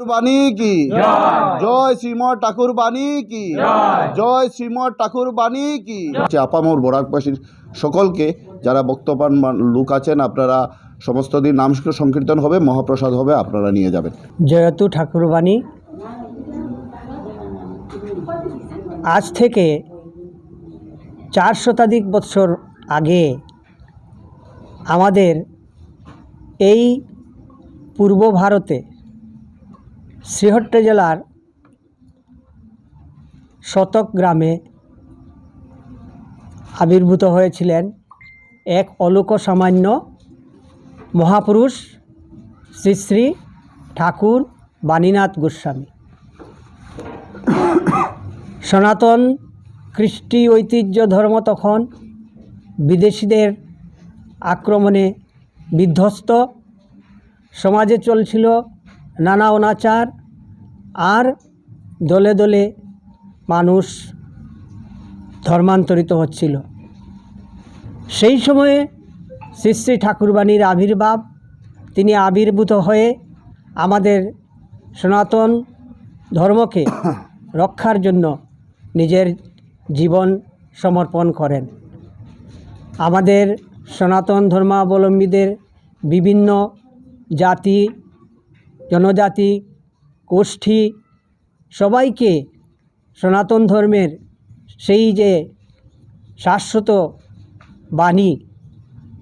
বাণী কি? জয়। শ্রীমঠ ঠাকুর বাণী কি? জয়। শ্রীমঠ ঠাকুর বাণী কি? আচ্ছা, আপামর বরাকবাসীর সকলকে যারা বক্তব্যান মান- লোক আছেন আপনারা সমস্ত দিন নাম সংকীর্তন হবে মহাপ্রসাদ হবে আপনারা নিয়ে যাবেন। জয়তু ঠাকুরবাণী আজ থেকে চার শতাধিক বৎসর আগে আমাদের এই পূর্ব ভারতে শ্রীহট্ট জেলার শতক গ্রামে আবির্ভূত হয়েছিলেন এক অলোক সামান্য মহাপুরুষ শ্রী শ্রী ঠাকুর বাণীনাথ গোস্বামী। সনাতন কৃষ্টি ঐতিহ্য ধর্ম তখন বিদেশিদের আক্রমণে বিধ্বস্ত। সমাজে চলছিল নানা অনাচার আর দলে দলে মানুষ ধর্মান্তরিত হচ্ছিল। সেই সময়ে শ্রী শ্রী ঠাকুরবাণীর আবির্ভাব তিনি আবির্ভূত হয়ে আমাদের সনাতন ধর্মকে রক্ষার জন্য নিজের জীবন সমর্পণ করেন। আমাদের সনাতন ধর্মাবলম্বীদের বিভিন্ন জাতি জনজাতি গোষ্ঠী সবাইকে সনাতন ধর্মের সেই যে শাশ্বত বাণী,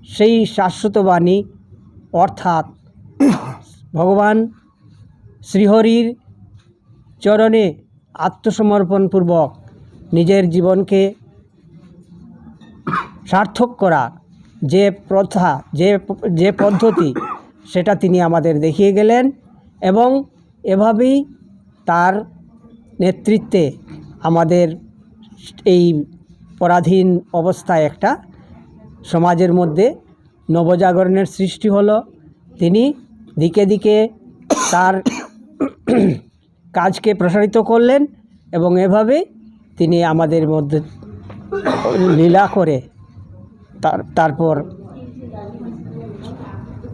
সেই শাশ্বত বাণী অর্থাৎ ভগবান শ্রীহরির চরণে আত্মসমর্পণপূর্বক নিজের জীবনকে সার্থক করা যে প্রথা, যে যে পদ্ধতি, সেটা তিনি আমাদের দেখিয়ে গেলেন এবং এভাবেই তার নেতৃত্বে আমাদের এই পরাধীন অবস্থায় একটা সমাজের মধ্যে নবজাগরণের সৃষ্টি হলো। তিনি দিকে দিকে তার কাজকে প্রসারিত করলেন এবং এভাবে তিনি আমাদের মধ্যে লীলা করে তার, তারপর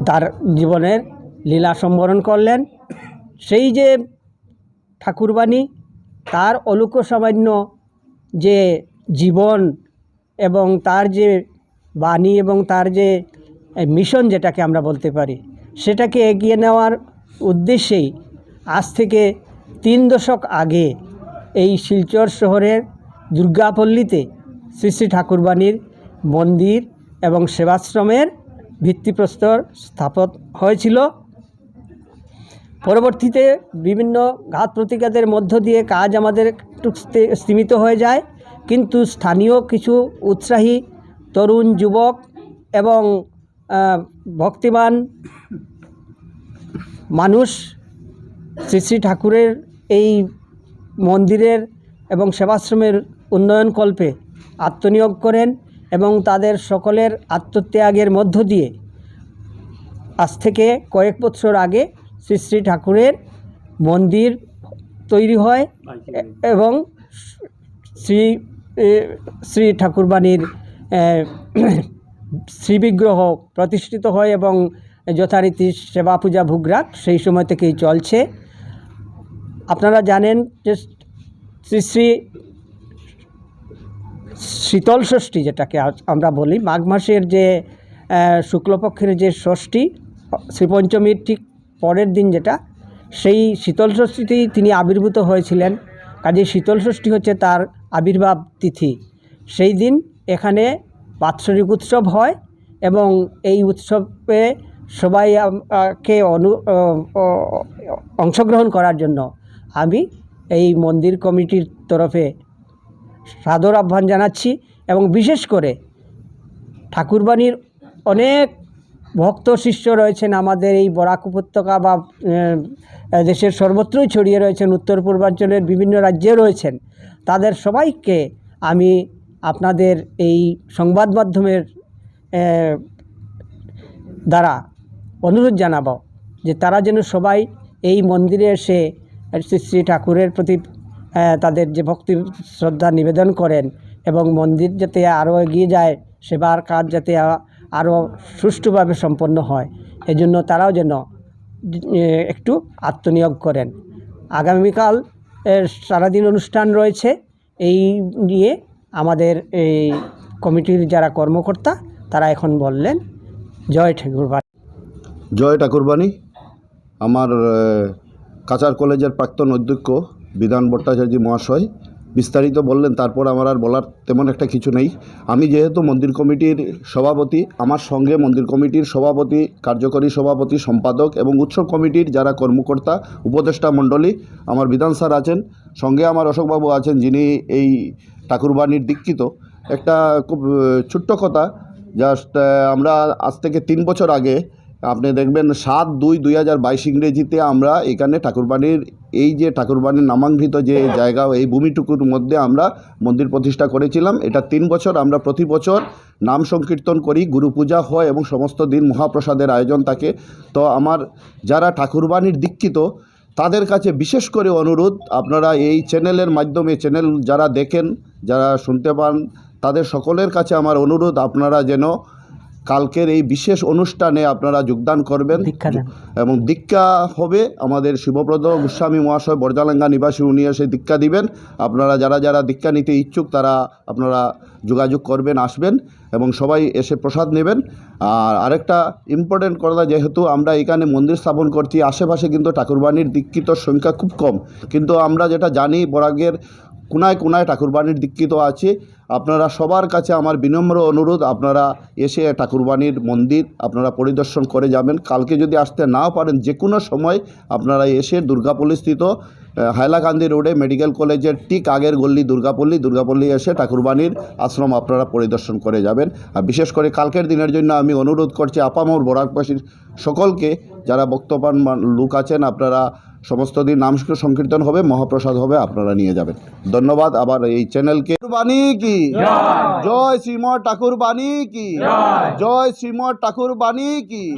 তার জীবনের লীলা সম্বরণ করলেন। সেই যে ঠাকুরবাণী, তার অলুক সামান্য যে জীবন এবং তার যে বাণী এবং তার যে মিশন যেটাকে আমরা বলতে পারি, সেটাকে এগিয়ে নেওয়ার উদ্দেশ্যেই আজ থেকে তিন দশক আগে এই শিলচর শহরের দুর্গাপল্লীতে শ্রী শ্রী ঠাকুরবাণীর মন্দির এবং সেবাশ্রমের ভিত্তিপ্রস্তর স্থাপন হয়েছিল। পরবর্তীতে বিভিন্ন ঘাত প্রতিঘাতের মধ্য দিয়ে কাজ আমাদের একটু স্তীমিত হয়ে যায়। কিন্তু স্থানীয় কিছু উৎসাহী তরুণ যুবক এবং ভক্তিমান মানুষ শ্রী শ্রী ঠাকুরের এই মন্দিরের এবং সেবাশ্রমের উন্নয়নকল্পে আত্মনিয়োগ করেন এবং তাদের সকলের আত্মত্যাগের মধ্য দিয়ে আজ থেকে কয়েক বছর আগে শ্রী শ্রী ঠাকুরের মন্দির তৈরি হয়, এবং শ্রী শ্রী ঠাকুরবাণীর শ্রীবিগ্রহ প্রতিষ্ঠিত হয় এবং যথারীতি সেবা পূজা ভোগরাট সেই সময় থেকেই চলছে। আপনারা জানেন যে শ্রী শ্রী শীতল ষষ্ঠী যেটাকে আমরা বলি, মাঘ মাসের যে শুক্লপক্ষের যে ষষ্ঠী, শ্রীপঞ্চমীর ঠিক পরের দিন যেটা, সেই শীতল ষষ্ঠীতেই তিনি আবির্ভূত হয়েছিলেন। কাজে শীতল ষষ্ঠী হচ্ছে তার আবির্ভাব তিথি। সেই দিন এখানে বাৎসরিক উৎসব হয় এবং এই উৎসবে সবাই কে অনু অংশগ্রহণ করার জন্য আমি এই মন্দির কমিটির তরফে সাদর আহ্বান জানাচ্ছি এবং বিশেষ করে ঠাকুরবাণীর অনেক ভক্ত শিষ্য রয়েছেন আমাদের এই বরাক উপত্যকা বা দেশের সর্বত্রই ছড়িয়ে রয়েছেন, উত্তর পূর্বাঞ্চলের বিভিন্ন রাজ্যে রয়েছেন। তাদের সবাইকে আমি আপনাদের এই সংবাদ মাধ্যমের দ্বারা অনুরোধ জানাব যে তারা যেন সবাই এই মন্দিরে এসে শ্রী শ্রী ঠাকুরের প্রতি তাদের যে ভক্তি শ্রদ্ধা নিবেদন করেন এবং মন্দির যাতে আরও এগিয়ে যায়, সেবার কাজ যাতে আরও সুষ্ঠুভাবে সম্পন্ন হয়। এজন্য তারাও যেন একটু আত্মনিয়োগ করেন। আগামীকাল সারাদিন অনুষ্ঠান রয়েছে। এই নিয়ে আমাদের এই কমিটির যারা কর্মকর্তা, তারা এখন বললেন, জয় ঠাকুরবাণী জয় ঠাকুরবাণী আমার কাচার কলেজের প্রাক্তন অধ্যক্ষ বিধান ভট্টাচার্য মহাশয় বিস্তারিত বললেন, তারপর আমার আর বলার তেমন একটা কিছু নেই। আমি যেহেতু মন্দির কমিটির সভাপতি, আমার সঙ্গে মন্দির কমিটির সভাপতি, কার্যকরী সভাপতি, সম্পাদক এবং উৎসব কমিটির যারা কর্মকর্তা, উপদেষ্টা মণ্ডলী, আমার বিধান স্যার আছেন, সঙ্গে আমার অশোকবাবু আছেন, যিনি এই ঠাকুরবাণীর দীক্ষিত। একটা খুব ছোট্ট কথা জাস্ট আমরা আজ থেকে তিন বছর আগে, আপনি দেখবেন, সাত দুই দুই হাজার বাইশ ইংরেজিতে আমরা এখানে ঠাকুরবাড়ির এই যে ঠাকুরবাড়ির নামাঙ্কিত যে জায়গা, এই ভূমিটুকুর মধ্যে আমরা মন্দির প্রতিষ্ঠা করেছিলাম। এটা তিন বছর, আমরা প্রতি বছর নাম সংকীর্তন করি, গুরু পূজা হয় এবং সমস্ত দিন মহাপ্রসাদের আয়োজন থাকে। তো আমার যারা ঠাকুরবাণীর দীক্ষিত, তাদের কাছে বিশেষ করে অনুরোধ, আপনারা এই চ্যানেলের মাধ্যমে, চ্যানেল যারা দেখেন, যারা শুনতে পান, তাদের সকলের কাছে আমার অনুরোধ, আপনারা যেন কালকের এই বিশেষ অনুষ্ঠানে আপনারা যোগদান করবেন। এবং দীক্ষা হবে আমাদের শিবপ্রদ গোস্বামী মহাশয় বরজালাঙ্গা নিবাসী উনি এসে দীক্ষা দিবেন। আপনারা যারা যারা দীক্ষা নিতে ইচ্ছুক তারা আপনারা যোগাযোগ করবেন আসবেন এবং সবাই এসে প্রসাদ নেবেন। আর আরেকটা ইম্পর্টেন্ট কথা যেহেতু আমরা এখানে মন্দির স্থাপন করছি আশেপাশে কিন্তু ঠাকুরবাণীর দীক্ষিতর সংখ্যা খুব কম। কিন্তু আমরা যেটা জানি বরাগের কোনায় কোনায় ঠাকুরবাণীর দীক্ষিত আছে। আপনারা সবার কাছে আমার বিনম্র অনুরোধ আপনারা এসে ঠাকুরবাণীর মন্দির আপনারা পরিদর্শন করে যাবেন। কালকে যদি আসতে না পারেন যে কোনো সময় আপনারা এসে দুর্গাপল্লী স্থিত আহ, হাইলাকান্দি রোডে মেডিকেল কলেজের ঠিক আগের গল্লি দুর্গাপল্লী দুর্গাপল্লী এসে ঠাকুরবাণীর আশ্রম আপনারা পরিদর্শন করে যাবেন। আর বিশেষ করে কালকের দিনের জন্য আমি অনুরোধ করছি আপামর বরাকবাসীর সকলকে যারা বক্তব্যান মান- লোক আছেন আপনারা সমস্ত দিন নাম সংকীর্তন হবে মহাপ্রসাদ হবে আপনারা নিয়ে যাবেন। ধন্যবাদ আবার এই চ্যানেলকে বাণী কি? জয়। শ্রীমঠ ঠাকুর বাণী কি? জয়। শ্রীমঠ ঠাকুর বাণী কি?